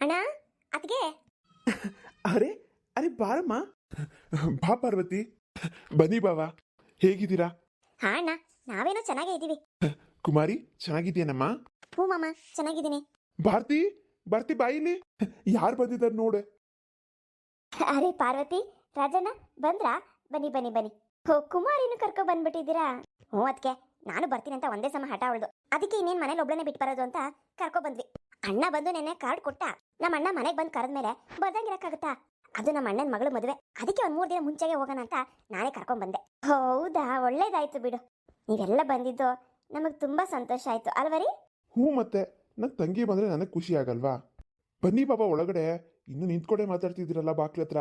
ಅಣ್ಣ ಅತ್ಗೆ ಅರೆ ಅರೆ ಬಾರಮ್ಮ. ಬಾ ಪಾರ್ವತಿ. ಬನ್ನಿ ಬಾವಾ. ಹೇಗಿದ್ದೀರಾ? ಹಾ ಅಣ್ಣ ನಾವೇನೋ ಚೆನ್ನಾಗೇ ಇದ್ದೀವಿ. ಕುಮಾರಿ ಚೆನ್ನಾಗಿದ್ದೀಯನಮ್ಮ? ಹ್ಞೂ ಮಾಮ ಚೆನ್ನಾಗಿದ್ದೀನಿ. ಭಾರತಿ ಭಾರತಿ ಬಾಯಿಲಿ ಯಾರು ಬಂದಿದ್ದಾರೆ ನೋಡೆ. ಅರೆ ಪಾರ್ವತಿ ರಾಜಣ್ಣ ಬಂದ್ರಾ? ಬನ್ನಿ ಬನ್ನಿ ಬನ್ನಿ. ಹೋ ಕುಮಾರಿನ ಕರ್ಕೊ ಬಂದ್ಬಿಟ್ಟಿದ್ದೀರಾ? ಹ್ಞೂ ಅದಕ್ಕೆ ನಾನು ಬರ್ತೀನಿ ಅಂತ ಒಂದೇ ಸಮ ಹಠ ಅವಳು ಅದಕ್ಕೆ ಇನ್ನೇನು ಮನೇಲಿ ಒಬ್ಳನೇ ಬಿಟ್ಟು ಬರೋದು ಅಂತ ಕರ್ಕೊ ಬಂದ್ವಿ. ಅಣ್ಣ ಬಂದು ನೆನ್ನೆ ಕಾರ್ಡ್ ಕೊಟ್ಟ. ನಮ್ಮ ಅಣ್ಣ ಮನೆಗೆ ಬಂದು ಕರೆದ್ಮೇಲೆ ಬರ್ದಂಗಿರಕ್ಕಾಗುತ್ತಾ ಅದು ನಮ್ಮ ಅಣ್ಣನ ಮಗಳು ಮದುವೆ. ಅದಕ್ಕೆ ಒಂದು ಮೂರು ದಿನ ಮುಂಚೆಗೆ ಹೋಗೋಣ ಅಂತ ನಾನೇ ಕರ್ಕೊಂಡು ಬಂದೆ. ಹೌದಾ? ಒಳ್ಳೇದಾಯ್ತು ಬಿಡು. ನೀವೆಲ್ಲ ಬಂದಿದ್ದು ನಮಗೆ ತುಂಬಾ ಸಂತೋಷ ಆಯ್ತು ಅಲ್ವರಿ? ಹ್ಞೂ ಮತ್ತೆ. ನನ್ನ ತಂಗಿ ಬಂದ್ರೆ ನನಗೆ ಖುಷಿ ಆಗಲ್ವಾ? ಬನ್ನಿ ಬಾಬಾ ಒಳಗಡೆ. ಇನ್ನು ನಿಂತ್ಕೊಂಡೆ ಮಾತಾಡ್ತಿದ್ದೀರಲ್ಲ ಬಾಕ್ಲ ಹತ್ರ.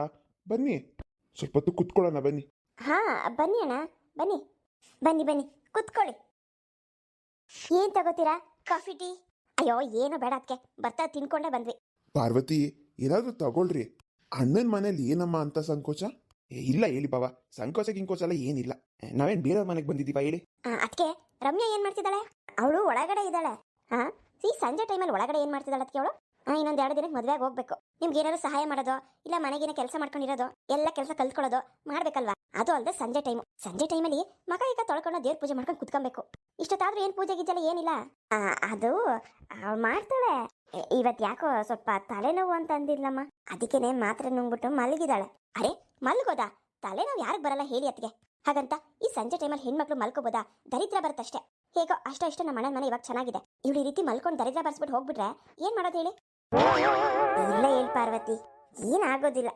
ಬನ್ನಿ. ಸ್ವಲ್ಪ ಹೊತ್ತು ಕುತ್ಕೊಳ್ಳೋಣ ಬನ್ನಿ. ಹಾ ಬನ್ನಿ ಅಣ್ಣ. ಬನ್ನಿ. ಬನ್ನಿ ಬನ್ನಿ. ಕುತ್ಕೊಳ್ಳಿ. ಏನು ತಗೋತೀರಾ? Coffee tea? ಅಯ್ಯೋ ಏನು ಬೇಡ ಅದಕ್ಕೆ ಬರ್ತಾ ತಿನ್ಕೊಂಡೇ ಬಂದ್ವಿ. ಪಾರ್ವತಿ ಏನಾದರೂ ತಗೊಳ್ರಿ. ಅಣ್ಣನ ಮನೇಲಿ ಏನಮ್ಮ ಅಂತ ಸಂಕೋಚ? ಏ, ಇಲ್ಲ ಹೇಳಿ ಬಾವ. ಸಂಕೋಚ ಗಿಂಕೋಚ ಎಲ್ಲ ಏನಿಲ್ಲ. ನಾವೇನ್ ಬೇರೆಯವ್ರ ಮನೆಗೆ ಬಂದಿದ್ದೀವ ಹೇಳಿ? ಅದಕ್ಕೆ ರಮ್ಯಾ ಏನ್ ಮಾಡ್ತಿದ್ದಾಳೆ? ಅವಳು ಒಳಗಡೆ ಇದ್ದಾಳೆ. ಹಾ ಈ ಸಂಜೆ ಟೈಮಲ್ಲಿ ಒಳಗಡೆ ಏನ್ ಮಾಡ್ತಿದ್ದಾಳೆ ಅದಕ್ಕೆ ಅವಳು? ಹಾ ಇನ್ನೊಂದ್ ಎರಡು ದಿನಕ್ಕೆ ಮದ್ವೆಗೆ ಹೋಗ್ಬೇಕು. ನಿಮ್ಗೆ ಏನಾದ್ರು ಸಹಾಯ ಮಾಡೋದು ಇಲ್ಲ ಮನೆಗೇನೆ ಕೆಲಸ ಮಾಡ್ಕೊಂಡಿರೋದು ಎಲ್ಲ ಕೆಲಸ ಕಲ್ತ್ಕೊಳ್ಳೋದು ಮಾಡ್ಬೇಕಲ್ವಾ? ಅದು ಅಲ್ಲದೆ ಸಂಜೆ ಟೈಮು. ಸಂಜೆ ಟೈಮಲ್ಲಿ ಮಗ ಈಗ ತೊಳ್ಕೊಂಡು ದೇವ್ರ ಪೂಜೆ ಮಾಡ್ಕೊಂಡು ಕುತ್ಕೊಬೇಕು. ಇಷ್ಟೊತ್ತಾದ್ರೂ ಏನ್ ಪೂಜೆ ಗಿಜ್ಜೆಲ್ಲ ಏನಿಲ್ಲ. ಅದು ಅವಳು ಮಾಡ್ತಾಳೆ. ಇವತ್ತು ಇವತ್ ಯಾಕೋ ಸ್ವಲ್ಪ ತಲೆನೋವು ಅಂತ ಅಂದಿಲ್ಲಮ್ಮ ಅದಕ್ಕೇನೆ ಮಾತ್ರ ನುಂಗ್ಬಿಟ್ಟು ಮಲಗಿದಾಳೆ. ಅರೆ, ಮಲ್ಗೋದ? ತಲೆನೋವು ಯಾರಿಗೆ ಬರಲ್ಲ ಹೇಳಿ ಅತ್ತಿಗೆ. ಹಾಗಂತ ಈ ಸಂಜೆ ಟೈಮಲ್ಲಿ ಹೆಣ್ಮಕ್ಳು ಮಲ್ಕೋಬೋದಾ? ದರಿದ್ರ ಬರುತ್ತಷ್ಟೇ. ಹೇಗೋ ಅಷ್ಟ ಇಷ್ಟ ನಮ್ಮ ಅಣ್ಣನ ಮನೆ ಇವಾಗ ಚೆನ್ನಾಗಿದೆ. ಇವಳು ಈ ರೀತಿ ಮಲ್ಕೊಂಡು ದರಿದ್ರ ಬರ್ಸ್ಬಿಟ್ಟು ಹೋಗ್ಬಿಟ್ರೆ ಏನ್ ಮಾಡೋದು ಹೇಳಿ? ಇಲ್ಲ ಹೇಳಿ ಪಾರ್ವತಿ ಏನಾಗೋದಿಲ್ಲ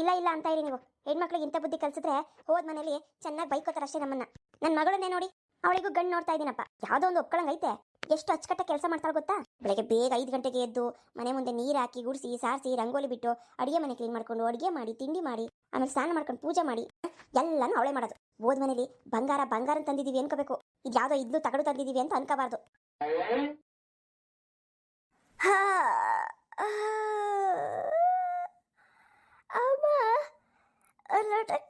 ಇಲ್ಲ ಇಲ್ಲ ಅಂತ ಇರಿ ನೀವು. ಹೆಣ್ಮಕ್ಳಿಗೆ ಇಂಥ ಬುದ್ಧಿ ಕಲ್ಸಿದ್ರೆ ಹೋದ್ ಮನೇಲಿ ಚೆನ್ನಾಗಿ ಬೈಕೋತಾರಷ್ಟೇ ನಮ್ಮನ್ನ. ನನ್ನ ಮಗಳನ್ನೇ ನೋಡಿ. ಅವಳಿಗೂ ಗಂಡು ನೋಡ್ತಾ ಇದ್ದೀನಪ್ಪ ಯಾವ್ದೋ ಒಂದು ಐತೆ. ಎಷ್ಟು ಅಚ್ಚಕಟ್ಟ ಕೆಲಸ ಮಾಡ್ತಾಳೆ ಗೊತ್ತಾ? ಬೆಳಗ್ಗೆ ಬೇಗ ಐದು ಗಂಟೆಗೆ ಎದ್ದು ಮನೆ ಮುಂದೆ ನೀರು ಹಾಕಿ, ಗುಡಿಸಿ, ಸಾರಿಸಿ, ರಂಗೋಲಿ ಬಿಟ್ಟು ಅಡಿಗೆ ಮನೆ ಕ್ಲೀನ್ ಮಾಡ್ಕೊಂಡು ಅಡುಗೆ ಮಾಡಿ, ತಿಂಡಿ ಮಾಡಿ, ಆಮೇಲೆ ಸ್ನಾನ ಮಾಡ್ಕೊಂಡು ಪೂಜೆ ಮಾಡಿ, ಎಲ್ಲಾನು ಅವಳೆ ಮಾಡೋದು. ಓದ್ ಮನೇಲಿ ಬಂಗಾರ ಬಂಗಾರ ತಂದಿದೀವಿ ಅನ್ಕೋಬೇಕು. ಇದು ಯಾವ್ದೋ ಇದ್ಲು ತಗಡು ತಂದಿದೀವಿ ಅಂತ ಅನ್ಕೋಬಾರ್ದು.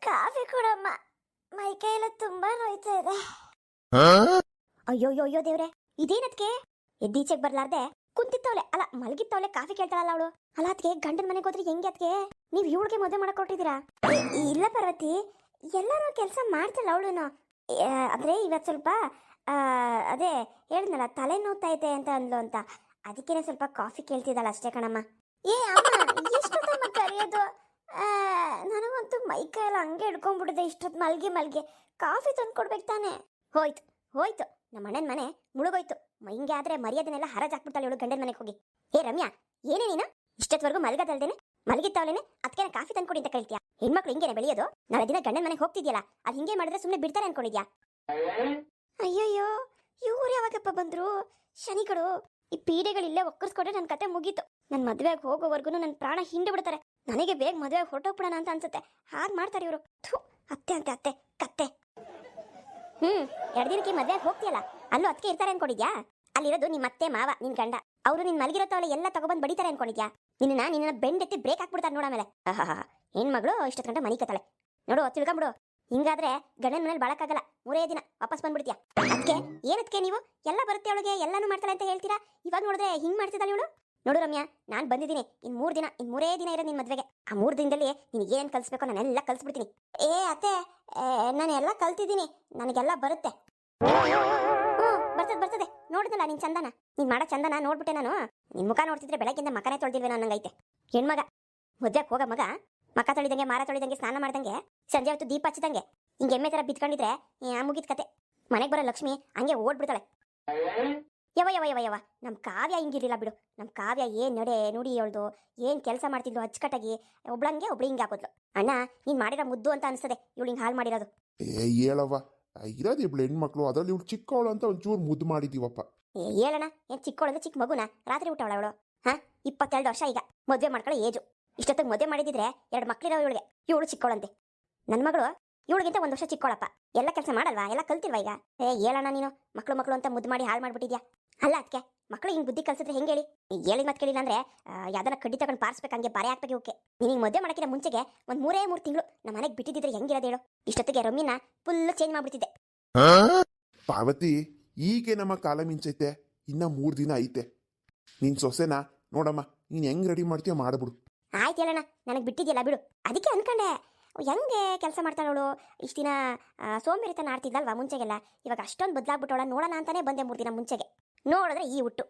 ಕಾಫಿ ಕೊಡಮ್ಮ. ಮೈ ಕೈಯೆಲ್ಲ ತುಂಬಾ ನೋಯ್ತಾ ಇದೆ. ಅಯ್ಯೋ ಅಯ್ಯೋ ದೇವ್ರೆ, ಇದೇನದ್ಕೆ? ಎದ್ದೀಚೆಗ್ ಬರ್ಲಾರ್ದೆ ಕುಂತಿತ್ತವಳೆ ಅಲ್ಲ ಮಲಗಿತ್ತವಳೆ ಕಾಫಿ ಕೇಳ್ತಾಳಲ್ಲ ಅವಳು. ಅಲ್ಲ ಅದಕ್ಕೆ ಗಂಡನ ಮನೆಗೆ ಹೋದ್ರೆ ಹೆಂಗೆ ಅದಕ್ಕೆ ನೀವು ಇವಳಿಗೆ ಮದುವೆ ಮಾಡಕ್ ಕೊಟ್ಟಿದ್ದೀರಾ ಇಲ್ಲ ಪಾರ್ವತಿ, ಎಲ್ಲರೂ ಕೆಲಸ ಮಾಡ್ತಾಳ ಅವಳುನು. ಅಂದ್ರೆ ಇವತ್ತು ಸ್ವಲ್ಪ ಅದೇ ಹೇಳಿದ್ನಲ್ಲ, ತಲೆ ನೋವ್ತಾ ಇದೆ ಅಂತ ಅಂದ್ಲು ಅಂತ. ಅದಕ್ಕೇನೆ ಸ್ವಲ್ಪ ಕಾಫಿ ಕೇಳ್ತಿದ್ದಾಳ ಅಷ್ಟೇ ಕಣಮ್ಮ. ಏ ಎಷ್ಟೊತ್ತಮ್ಮ ಕರೆಯೋದು ನನಗಂತೂ ಮೈ ಎಲ್ಲ ಹಂಗೆ ಹಿಡ್ಕೊಂಡ್ಬಿಟ್ಟಿದೆ ಇಷ್ಟೊತ್ತು ಮಲ್ಗಿ ಮಲ್ಗಿ. ಕಾಫಿ ತಂದು ಕೊಡ್ಬೇಕು ತಾನೆ. ಹೋಯ್ತು ಹೋಯ್ತು. ನಮ್ಮ ಅಣ್ಣನ ಮನೆ ಮುಳುಗೋಯ್ತು. ಹಿಂಗೆ ಆದ್ರೆ ಮರ್ಯಾದನೆಲ್ಲ ಹರಾಜ್ ಹಾಕ್ಬಿಡ್ತಾಳೆ ಇವಳು ಗಂಡನ ಮನೆಗೆ ಹೋಗಿ. ಏ ರಮ್ಯಾ, ಏನೇ ನೀನು? ಇಷ್ಟೊತ್ವರೆಗೂ ಮಲಗದಲ್ದೇನೆ? ಮಲಗಿತ್ತವಳೇನೆ ಅದಕ್ಕೆ ಕಾಫಿ ತಂದ್ಕೊಡಿ ಅಂತ ಕೇಳ್ತೀಯಾ? ಹೆಣ್ಮಕ್ಳು ಹಿಂಗೇನೆ ಬೆಳೆಯೋದು? ನಾಳೆ ದಿನ ಗಂಡನ ಮನೆಗೆ ಹೋಗ್ತಿದ್ಯಲ್ಲ, ಅದು ಹಿಂಗೆ ಮಾಡಿದ್ರೆ ಸುಮ್ಮನೆ ಬಿಡ್ತಾರೆ ಅನ್ಕೊಂಡಿದ್ಯಾ? ಅಯ್ಯಯ್ಯೋ, ಇವ್ರು ಯಾವಾಗಪ್ಪ ಬಂದ್ರು? ಶನಿಗಳು ಈ ಪೀಡೆಗಳಿಲ್ಲೇ ಒಕ್ಕರ್ಸ್ಕೊಂಡ್ರೆ ನನ್ನ ಕತೆ ಮುಗೀತು. ನನ್ನ ಮದುವೆಗೆ ಹೋಗೋವರೆಗೂ ನನ್ನ ಪ್ರಾಣ ಹಿಂಡು ಬಿಡ್ತಾರೆ. ನನಗೆ ಬೇಗ ಮದುವೆ ಹೊರಟೋಗ್ಬಿಡೋಣ ಅಂತ ಅನ್ಸುತ್ತೆ. ಹಾಗೆ ಮಾಡ್ತಾರೆ ಇವರು. ಥೂ, ಅತ್ತೆ ಅಂತೆ, ಅತ್ತೆ, ಕತ್ತೆ. ಹ್ಮ್, ಎರಡು ದಿನಕ್ಕೆ ಮದ್ವೆ ಹೋಗ್ತಿಯಲ್ಲ? ಅಲ್ಲೂ ಅದಕ್ಕೆ ಇರ್ತಾರೆ ಅನ್ಕೊಂಡಿದ್ಯಾ? ಅಲ್ಲಿರೋದು ನಿಮ್ಮ ಅತ್ತೆ, ಮಾವ, ನಿನ್ ಗಂಡ. ಅವರು ನಿನ್ ಮಲಗಿರೋತವಳೆ ಎಲ್ಲ ತಗೊಬಂದ್ ಬಡಿತಾರೆ ಅನ್ಕೊಂಡಿದ್ಯಾ? ನಿನ್ನ ನಿನ್ನ ಬೆಂಡೆತ್ತಿ ಬ್ರೇಕ್ ಹಾಕ್ಬಿಡ್ತಾರೆ ನೋಡ ಆಮೇಲೆ. ಆಹಾ ಹೆಣ್ಮಗಳು ಇಷ್ಟೊತ್ತು ಗಂಟೆ ಮನಿ ಕತ್ತಾಳೆ ನೋಡು ತಿಳ್ಕೊಂಬಿಡು ಹಿಂಗಾದ್ರೆ ಗಂಡನ ಮನೇಲಿ ಬಾಳಕ್ಕಾಗಲ್ಲ. ಮೂರೇ ದಿನ ವಾಪಸ್ ಬಂದ್ಬಿಡ್ತೀಯ? ಅದಕ್ಕೆ ಏನಕ್ಕೆ ನೀವು? ಎಲ್ಲ ಬರುತ್ತೆ ಅವಳಿಗೆ, ಎಲ್ಲಾನು ಮಾಡ್ತಾಳೆ ಅಂತ ಹೇಳ್ತೀರಾ? ಇವಾಗ ನೋಡಿದ್ರೆ ಹಿಂಗ್ ಮಾಡ್ತಿದ್ದಾಳೆ ಇವಳು? ನೋಡು ರಮ್ಯಾ, ನಾನು ಬಂದಿದ್ದೀನಿ. ಇನ್ ಮೂರ್ ದಿನ, ಇನ್ ಮೂರೇ ದಿನ ಇರೋದು ನಿನ್ನ ಮದ್ವೆಗೆ. ಆ ಮೂರ್ ದಿನದಲ್ಲಿ ನಿನಗೆ ಏನ್ ಕಲ್ಸ್ಬೇಕೋ ನಾನೆಲ್ಲ ಕಲ್ಸ್ಬಿಡ್ತೀನಿ. ಏ, ಅತ್ತೆ ನಾನು ಎಲ್ಲ ಕಲ್ತಿದ್ದೀನಿ. ನನಗೆಲ್ಲ ಬರುತ್ತೆ. ಹ್ಞೂ ಬರ್ತದೆ ಬರ್ತದೆ. ನೋಡಿದಲ್ಲ ನಿನ್ನ ಚಂದನ? ನೀನ್ ಮಾಡೋ ಚಂದನ ನೋಡ್ಬಿಟ್ಟೆ ನಾನು? ನಿನ್ನ ಮುಖ ನೋಡ್ತಿದ್ರೆ ಬೆಳಗ್ಗಿಂದ ಮಕನೇ ತೊಳ್ದಿಲ್ವೇ ಅನ್ನಂಗೈತೆ ಹೆಣ್ಮಗ, ಮದ್ವೆಗೆ ಹೋಗ ಮಗ, ಮಕ ತೊಳಿದಂಗೆ ಮಾರ ತೊಳಿದಂಗೆ ಸ್ನಾನ ಮಾಡ್ದಂಗೆ, ಸಂಜೆ ಹೊತ್ತು ದೀಪ ಹಚ್ಚಿದಂಗೆ, ಹಿಂಗೆ ಎಮ್ಮೆ ಥರ ಬಿತ್ಕೊಂಡಿದ್ರೆ ಮುಗಿದ ಕತೆ. ಮನೆಗೆ ಬರೋ ಲಕ್ಷ್ಮಿ ಹಂಗೆ ಓಡ್ಬಿಡ್ತಾಳೆ. ಯವ ಯವ ಯವ ಯವ. ನಮ್ಮ ಕಾವ್ಯ ಹಿಂಗಿರಲಿಲ್ಲ ಬಿಡು. ನಮ್ಮ ಕಾವ್ಯ ಏನ್ ನಡೆ ನುಡಿ ಹೇಳ್ದು ಏನ್ ಕೆಲಸ ಮಾಡ್ತಿದ್ಲು ಅಚ್ಚುಕಟ್ಟಾಗಿ ಒಬ್ಳಂಗೆ ಒಬ್ಳು ಹಿಂಗೆ ಹಾಕೋದ್ಲು. ಅಣ್ಣ ನೀನ್ ಮಾಡಿರೋ ಮುದ್ದು ಅಂತ ಅನಿಸ್ತದೆ. ಇವಳು ಹಿಂಗೆ ಹಾಳು ಮಾಡಿರೋದು. ಏ ಹೇಳವ್ವ. ಇರೋದು ಇಬ್ಳು ಹೆಣ್ಮಕ್ಳು. ಅದರಲ್ಲಿ ಇವ್ಳು ಚಿಕ್ಕವಳು ಅಂತ ಒಂಚೂರು ಮುದ್ದು ಮಾಡಿದ್ದೀವಪ್ಪ ಏ ಹೇಳಣ್ಣ. ಏನ್ ಚಿಕ್ಕವಳಂದ್ರೆ ಚಿಕ್ಕ ಮಗುನ? ರಾತ್ರಿ ಊಟ ಅವಳು ಹಾ? ಇಪ್ಪತ್ತೆರಡು ವರ್ಷ ಈಗ. ಮದುವೆ ಮಾಡ್ಕೊಳ್ಳೋ ಏಜು. ಇಷ್ಟೊತ್ತಿಗೆ ಮದುವೆ ಮಾಡಿದಿದ್ರೆ ಎರಡು ಮಕ್ಳಿರೋ ಇವಳಿಗೆ. ಇವಳು ಚಿಕ್ಕವಳಂತೆ. ನನ್ನ ಮಗಳು ಇವಳಿಗಿಂತ ಒಂದು ವರ್ಷ ಚಿಕ್ಕವಳಪ್ಪ. ಎಲ್ಲ ಕೆಲಸ ಮಾಡಲ್ವಾ? ಎಲ್ಲ ಕಲ್ತಿಲ್ವಾ ಈಗ? ಏ ಹೇಳಣ್ಣ ನೀನು. ಮಕ್ಕಳು ಮಕ್ಕಳು ಅಂತ ಮುದ್ದು ಮಾಡಿ ಹಾಳು ಮಾಡ್ಬಿಟ್ಟಿದ್ಯಾ? ಅಲ್ಲ ಅದಕ್ಕೆ ಮಕ್ಳು ಹಿಂಗ್ ಬುದ್ಧಿ ಕಲ್ಸಿದ್ರೆ ಹೆಂಗ್ ಹೇಳಿ? ನೀ ಹೇಳಿದ ಮತ್ತೆ ಕೇಳಿಲ್ಲ ಅಂದ್ರೆ ಯಾವ್ದಾರ ಕಡ್ಡಿ ತಗೊಂಡು ಪಾರ್ಸ್ಬೇಕು ಹಂಗೆ ಬಾರೆ ಹಾಕ್ಬೇಕು ಓಕೆ ನೀನು ಮದುವೆ ಮಾಡಕ್ಕಿಂತ ಮುಂಚೆಗೆ ಒಂದ್ ಮೂರೇ ಮೂರು ತಿಂಗಳು ನಮ್ಮ ಮನೆಗೆ ಬಿಟ್ಟಿದ್ರೆ ಹೆಂಗಿರೋದು ಹೇಳು? ಇಷ್ಟೊತ್ತಿಗೆ ರಮ್ಮಿನ ಫುಲ್ ಚೇಂಜ್ ಮಾಡ್ಬಿಡ್ತಿದ್ದೆ ಪಾವತಿ ಈಗೆ ನಮ್ಮ ಕಾಲ ಮಿಂಚೈತೆ. ಇನ್ನ ಮೂರು ದಿನ ಐತೆ. ನಿನ್ ಸೊಸೆನ ನೋಡಮ್ಮ ನೀನ್ ಹೆಂಗ್ ರೆಡಿ ಮಾಡ್ತೀಯೋ ಮಾಡ್ಬಿಡು. ಆಯ್ತು ಹೇಳಣ್ಣ ನನಗೆ ಬಿಟ್ಟಿದ್ಯಲ್ಲ ಬಿಡು. ಅದಕ್ಕೆ ಅನ್ಕೊಂಡೆ ಹೆಂಗೆ ಕೆಲಸ ಮಾಡ್ತಾಳವಳು ಇಷ್ಟು ದಿನ ಸೋಂಬೇರಿತನ ಆಡ್ತಿದ್ಲಲ್ವಾ ಮುಂಚೆಗೆಲ್ಲ? ಇವಾಗ ಅಷ್ಟೊಂದು ಬದಲಾಗ್ಬಿಟ್ಟವಳ ನೋಡೋಣ ಅಂತಾನೆ ಬಂದೆ ಮೂರು ದಿನ ಮುಂಚೆಗೆ. ನೋಡಿದ್ರೆ ಈ ಹುಟ್ಟು.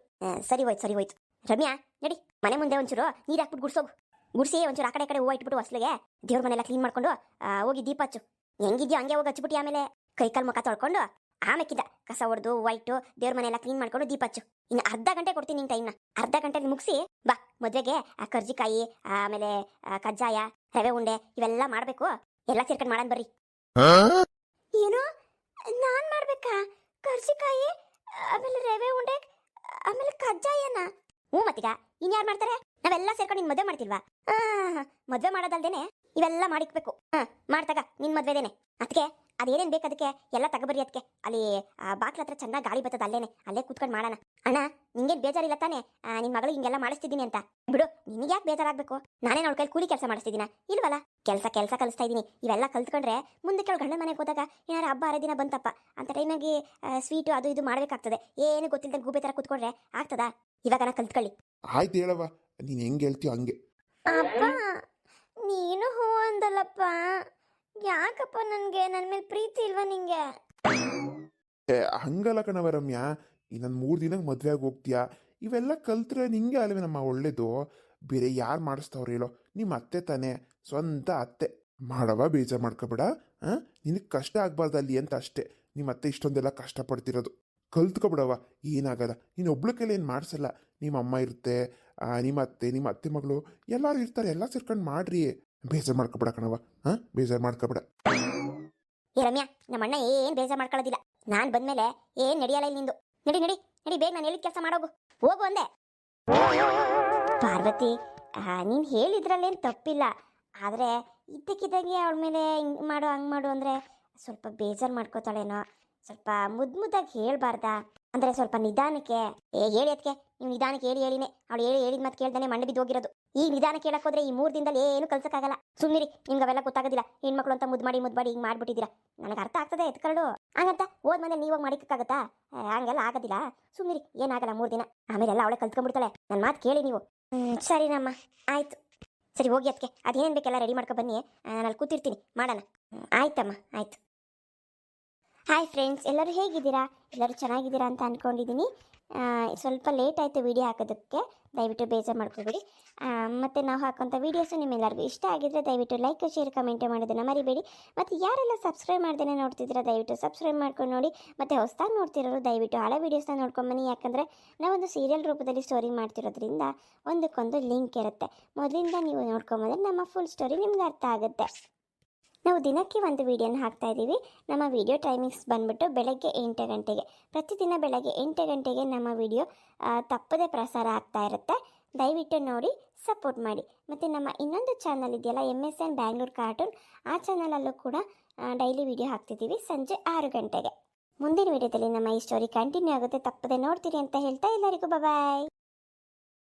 ಸರಿ ಹೋಯ್ತು ಸರಿ ಹೋಯ್ತು. ರಮ್ಯಾ ನಡಿ. ಮನೆ ಮುಂದೆ ಒಂಚೂರು ನೀರು ಹಾಕ್ಬಿಟ್ಟು ಗುಡ್ಸೋಗು. ಗುಡ್ಸಿ ಒಂಚೂರು ಆ ಕಡೆ ಕಡೆ ಹೂವು ಇಟ್ಬಿಟ್ಟು ಹೊಸ್ಲಿಗೆ. ದೇವ್ರ ಮನೆಲ್ಲ ಕ್ಲೀನ್ ಮಾಡ್ಕೊಂಡು ಹೋಗಿ ದೀಪ ಹಚ್ಚು. ಹೆಂಗಿದ್ಯೋ ಹಂಗೆ ಹೋಗಿ ಹಚ್ಬಿಟ್ಟು ಆಮೇಲೆ. ಕೈ ಕಾಲು ಮುಖ ತೊಳ್ಕೊಂಡು ಆಮೇಕಿದ್ದ. ಕಸ ಹೊಡೆದು ವೈಟು ದೇವ್ರ ಮನೆಲ್ಲ ಕ್ಲೀನ್ ಮಾಡ್ಕೊಂಡು ದೀಪ ಹಚ್ಚು. ಇನ್ನು ಅರ್ಧ ಗಂಟೆ ಕೊಡ್ತೀನಿ ನಿಂಗೆ ಟೈಮ್ನ ಅರ್ಧ ಗಂಟೆಲಿ ಮುಗಿಸಿ ಬಾ ಮದುವೆಗೆ ಆ ಕರ್ಜಿಕಾಯಿ ಆಮೇಲೆ ಕಜ್ಜಾಯ ರವೆ ಉಂಡೆ ಇವೆಲ್ಲ ಮಾಡಬೇಕು. ಎಲ್ಲ ಸೇರ್ಕೊಂಡು ಮಾಡೋಣ ಬರ್ರಿ. ಏನು? ನಾನ್ ಮಾಡಬೇಕಾ? ಕರ್ಜಿಕಾಯಿ? ಆಮೇಲೆ ರವೆ ಉಂಡೆ, ಆಮೇಲೆ ಕಜ್ಜಾಯನ. ಹ್ಞೂ ಮತ್ತೀಗ ಇನ್ಯಾರು ಮಾಡ್ತಾರೆ? ನಾವೆಲ್ಲ ಸೇರ್ಕೊಂಡು ನಿನ್ ಮದುವೆ ಮಾಡ್ತಿಲ್ವಾ? ಮದ್ವೆ ಮಾಡೋದಲ್ದೇನೆ ಇವೆಲ್ಲ ಮಾಡಿಕ್ಬೇಕು. ಹಾ ಮಾಡ್ತಾಗ, ನಿನ್ ಮದ್ವೆದೇನೆ. ಅದಕ್ಕೆ ಅದೇನೇನ್ ಬೇಕು ಅದಕ್ಕೆ? ಎಲ್ಲ ತಗೊಬರ್ರಿ ಅದಕ್ಕೆ ಅಲ್ಲಿ ಬಾಕ್ಲ ಹತ್ರ ಚೆನ್ನಾಗಿ ಗಾಳಿ ಬರ್ತದ ಅಲ್ಲೇನೆ. ಅಲ್ಲೇ ಕೂತ್ಕೊಂಡು ಮಾಡೋಣ. ಅಣ್ಣ ನಿಂಗೇನ್ ಬೇಜಾರಿಲ್ಲ ತಾನೆ? ಆ, ನಿನ್ ಮಗಳಿಗೆ ಹಿಂಗೆಲ್ಲ ಮಾಡಿಸ್ತಿದ್ದೀನಿ ಅಂತ. ಬಿಡು ನಿನಗೆ ಯಾಕೆ ಬೇಜಾರಾಗಬೇಕು? ನಾನೇ ಅವ್ಳ ಕೈಲಿ ಕೂಲಿ ಕೆಲಸ ಮಾಡಿಸ್ತಿದ್ದೀನ? ಇಲ್ವಲ್ಲ? ಕೆಲಸ ಕೆಲಸ ಕಲಿಸ್ತಾ ಇದ್ದೀನಿ ಇವೆಲ್ಲ ಕಲ್ತ್ಕೊಂಡ್ರೆ ಮುಂದೆ ಅವಳು ಗಂಡ ಮನೆಗೆ ಹೋದಾಗ ಏನಾರು ಹಬ್ಬ ಹರಿದಿನ ಬಂತಪ್ಪ. ಅಂತ ಟೈಮಾಗಿ ಸ್ವೀಟು ಅದು ಇದು ಮಾಡಬೇಕಾಗ್ತದೆ. ಏನು ಗೊತ್ತಿಲ್ಲದೆ ಗೂಬೆ ಥರ ಕೂತ್ಕೊಂಡ್ರೆ ಆಗ್ತದ? ಇವಾಗ ನಾ ಕಲ್ತ್ಕೊಳ್ಳಿ. ಆಯ್ತು ಹೇಳವ್ವ. ನೀನು ಹೆಂಗೆ ಹೇಳ್ತೀಯೋ ಹಂಗೆ. ಅಪ್ಪ ನೀನು ಹೂ ಅಂದಲ್ಲಪ್ಪ. ಯಾಕಪ್ಪ ನನಗೆ? ನನ್ನ ಮೇಲೆ ಪ್ರೀತಿ ಇಲ್ವಾ ನಿಂಗೆ? ಹಂಗಲ್ಲ ಕಣವ ರಮ್ಯಾ ಇನ್ನೊಂದು ಮೂರು ದಿನಕ್ಕೆ ಮದುವೆ ಆಗಿ ಹೋಗ್ತೀಯಾ? ಇವೆಲ್ಲ ಕಲ್ತ್ರೆ ನಿಂಗೆ ಅಲ್ವೇ ನಮ್ಮ ಒಳ್ಳೇದು. ಬೇರೆ ಯಾರು ಮಾಡಿಸ್ತವ್ರು ಹೇಳೋ? ನಿಮ್ಮ ಅತ್ತೆ ತಾನೇ. ಸ್ವಂತ ಅತ್ತೆ. ಮಾಡವ ಬೇಜಾರು ಮಾಡ್ಕೊಬೇಡ ನಿನಗೆ ಕಷ್ಟ ಆಗ್ಬಾರ್ದು ಅಲ್ಲಿ ಅಂತ ಅಷ್ಟೇ. ನಿಮ್ಮ ಅತ್ತೆ ಇಷ್ಟೊಂದೆಲ್ಲ ಕಷ್ಟಪಡ್ತಿರೋದು. ಕಲ್ತ್ಕೊಬಿಡವ ಏನಾಗಲ್ಲ. ನೀನು ಒಬ್ಳ ಕೈಲಿ ಏನು ಮಾಡಿಸಲ್ಲ? ನಿಮ್ಮ ಅಮ್ಮ ಇರುತ್ತೆ ನಿಮ್ಮ ಅತ್ತೆ ನಿಮ್ಮ ಅತ್ತೆ ಮಗಳು, ಎಲ್ಲರೂ ಇರ್ತಾರೆ, ಎಲ್ಲ ಸೇರ್ಕೊಂಡು ಮಾಡ್ರಿ. ಬೇಜಾರು ಮಾಡ್ಕೊಬೇಡ ಕಣವ ಹಾ? ಬೇಜಾರು ಮಾಡ್ಕೊಬೇಡ. ಏ ರಮ್ಯಾ, ನಮ್ಮ ಅಣ್ಣ ಏನ್ ಬೇಜಾರ್ ಮಾಡ್ಕೊಳ್ಳೋದಿಲ್ಲ. ನಾನ್ ಬಂದ್ಮೇಲೆ ಏನ್ ನಡೆಯಲ್ಲ ಇಲ್ಲಿ ನಿಂದು? ನಡಿ ನಡಿ ನಡಿ, ಬೇಗ ನಾನು ಹೇಳಿದ ಕೆಲಸ ಮಾಡೋಗು. ಹೋಗು ಅಂದೆ. ಪಾರ್ವತಿ ನೀನ್ ಹೇಳಿದ್ರಲ್ಲೇನ್ ತಪ್ಪಿಲ್ಲ. ಆದ್ರೆ ಇದ್ದಕ್ಕಿದ್ದಂಗೆ ಅವಳ ಮೇಲೆ ಹಿಂಗ್ ಮಾಡು, ಹಂಗ್ ಮಾಡು ಅಂದ್ರೆ ಸ್ವಲ್ಪ ಬೇಜಾರ್ ಮಾಡ್ಕೋತಾಳೇನೋ. ಸ್ವಲ್ಪ ಮುದ್ ಮುದ್ದಾಗಿ ಹೇಳ್ಬಾರ್ದಾ? ಅಂದ್ರೆ ಸ್ವಲ್ಪ ನಿಧಾನಕ್ಕೆ. ಏ, ಹೇಳಿ ಅದಕ್ಕೆ ನಿಧಾನಕ್ಕೆ ಹೇಳಿ, ಹೇಳಿನೇ. ಅವಳು ಹೇಳಿ, ಹೇಳಿದ ಮತ್ತೆ ಕೇಳ್ದಾನೆ ಮಂಡ ಬಿದ್ದು ಈ ನಿಧಾನ ಕೇಳಕ್ ಹೋದ್ರೆ ಈ ಮೂರ್ ದಿನದಲ್ಲಿ ಏನು ಕಲ್ಸಕ್ಕಾಗಲ್ಲ. ಸುಮ್ಮನಿರಿ ನಿಮ್ಗೆ ಅವೆಲ್ಲ ಗೊತ್ತಾಗೋದಿಲ್ಲ. ಹೆಣ್ಮಕ್ಳು ಅಂತ ಮುದ್ ಮಾಡಿ ಮುದ್ ಮಾಡಿ ಹಿಂಗ್ ಮಾಡ್ಬಿಟ್ಟಿದ್ದೀರಾ. ನನಗೆ ಅರ್ಥ ಆಗ್ತದೆ ಎತ್ಕರಡು. ಹಂಗಂತ ಹೋದ್ ಮನೆ ನೀವಾಗ ಮಾಡಿಕ್ಕಾಗತ್ತಾ ಹಂಗೆಲ್ಲ ಆಗೋದಿಲ್ಲ. ಸುಮ್ಮನಿರಿ ಏನಾಗಲ್ಲ ಮೂರು ದಿನ. ಆಮೇಲೆ ಎಲ್ಲ ಅವಳೆ ಕಲ್ತ್ಕೊಂಡ್ಬಿಡ್ತಾಳೆ. ನನ್ನ ಮಾತು ಕೇಳಿ ನೀವು. ಸರಿನಮ್ಮ. ಆಯ್ತು. ಸರಿ ಹೋಗಿ ಅದಕ್ಕೆ ಅದೇನು ಬೇಕೆಲ್ಲ ರೆಡಿ ಮಾಡ್ಕೊ ಬನ್ನಿ. ನಾನು ಅಲ್ಲಿ ಕೂತಿರ್ತೀನಿ. ಮಾಡೋಣ. ಆಯ್ತಮ್ಮ ಆಯ್ತು. ಹಾಯ್ ಫ್ರೆಂಡ್ಸ್ ಎಲ್ಲರೂ ಹೇಗಿದ್ದೀರಾ? ಎಲ್ಲರೂ ಚೆನ್ನಾಗಿದ್ದೀರಾ ಅಂತ ಅಂದ್ಕೊಂಡಿದ್ದೀನಿ ಆ, ಸ್ವಲ್ಪ ಲೇಟ್ ಆಯಿತು ವಿಡಿಯೋ ಹಾಕೋದಕ್ಕೆ. ದಯವಿಟ್ಟು ಬೇಜಾರು ಮಾಡ್ಕೋಬೇಡಿ. ಮತ್ತು ನಾವು ಹಾಕೋಂಥ ವೀಡಿಯೋಸು ನಿಮ್ಮೆಲ್ಲರಿಗೂ ಇಷ್ಟ ಆಗಿದ್ದರೆ ದಯವಿಟ್ಟು ಲೈಕ್ ಶೇರ್ ಕಮೆಂಟ್ ಮಾಡೋದನ್ನು ಮರಿಬೇಡಿ. ಮತ್ತು ಯಾರೆಲ್ಲ ಸಬ್ಸ್ಕ್ರೈಬ್ ಮಾಡ್ದೇನೆ ನೋಡ್ತಿದ್ದೀರಾ, ದಯವಿಟ್ಟು ಸಬ್ಸ್ಕ್ರೈಬ್ ಮಾಡ್ಕೊಂಡು ನೋಡಿ. ಮತ್ತು ಹೊಸದಾಗಿ ನೋಡ್ತಿರೋರು ದಯವಿಟ್ಟು ಹಳೆ ವೀಡಿಯೋಸ್ನ ನೋಡ್ಕೊಂಬನ್ನಿ. ಯಾಕಂದರೆ ನಾವೊಂದು ಸೀರಿಯಲ್ ರೂಪದಲ್ಲಿ ಸ್ಟೋರಿ ಮಾಡ್ತಿರೋದ್ರಿಂದ ಒಂದಕ್ಕೊಂದು ಲಿಂಕ್ ಇರುತ್ತೆ. ಮೊದಲಿಂದ ನೀವು ನೋಡ್ಕೊಂಬಂದ್ರೆ ನಮ್ಮ ಫುಲ್ ಸ್ಟೋರಿ ನಿಮ್ಗೆ ಅರ್ಥ ಆಗುತ್ತೆ. ನಾವು ದಿನಕ್ಕೆ ಒಂದು ವಿಡಿಯೋನ ಹಾಕ್ತಾ ಇದ್ದೀವಿ. ನಮ್ಮ ವಿಡಿಯೋ ಟೈಮಿಂಗ್ಸ್ ಬಂದ್ಬಿಟ್ಟು ಬೆಳಗ್ಗೆ ಎಂಟು ಗಂಟೆಗೆ. ಪ್ರತಿದಿನ ಬೆಳಗ್ಗೆ ಎಂಟು ಗಂಟೆಗೆ ನಮ್ಮ ವಿಡಿಯೋ ತಪ್ಪದೆ ಪ್ರಸಾರ ಆಗ್ತಾ ಇರುತ್ತೆ. ದಯವಿಟ್ಟು ನೋಡಿ ಸಪೋರ್ಟ್ ಮಾಡಿ. ಮತ್ತು ನಮ್ಮ ಇನ್ನೊಂದು ಚಾನಲ್ ಇದೆಯಲ್ಲ M S N Bangalore cartoon ಆ ಚಾನಲಲ್ಲೂ ಕೂಡ ಡೈಲಿ ವಿಡಿಯೋ ಹಾಕ್ತಿದ್ದೀವಿ ಸಂಜೆ ಆರು ಗಂಟೆಗೆ. ಮುಂದಿನ ವಿಡಿಯೋದಲ್ಲಿ ನಮ್ಮ ಈ ಸ್ಟೋರಿ ಕಂಟಿನ್ಯೂ ಆಗುತ್ತೆ. ತಪ್ಪದೆ ನೋಡ್ತೀರಿ ಅಂತ ಹೇಳ್ತಾ ಎಲ್ಲರಿಗೂ ಬಾಯ್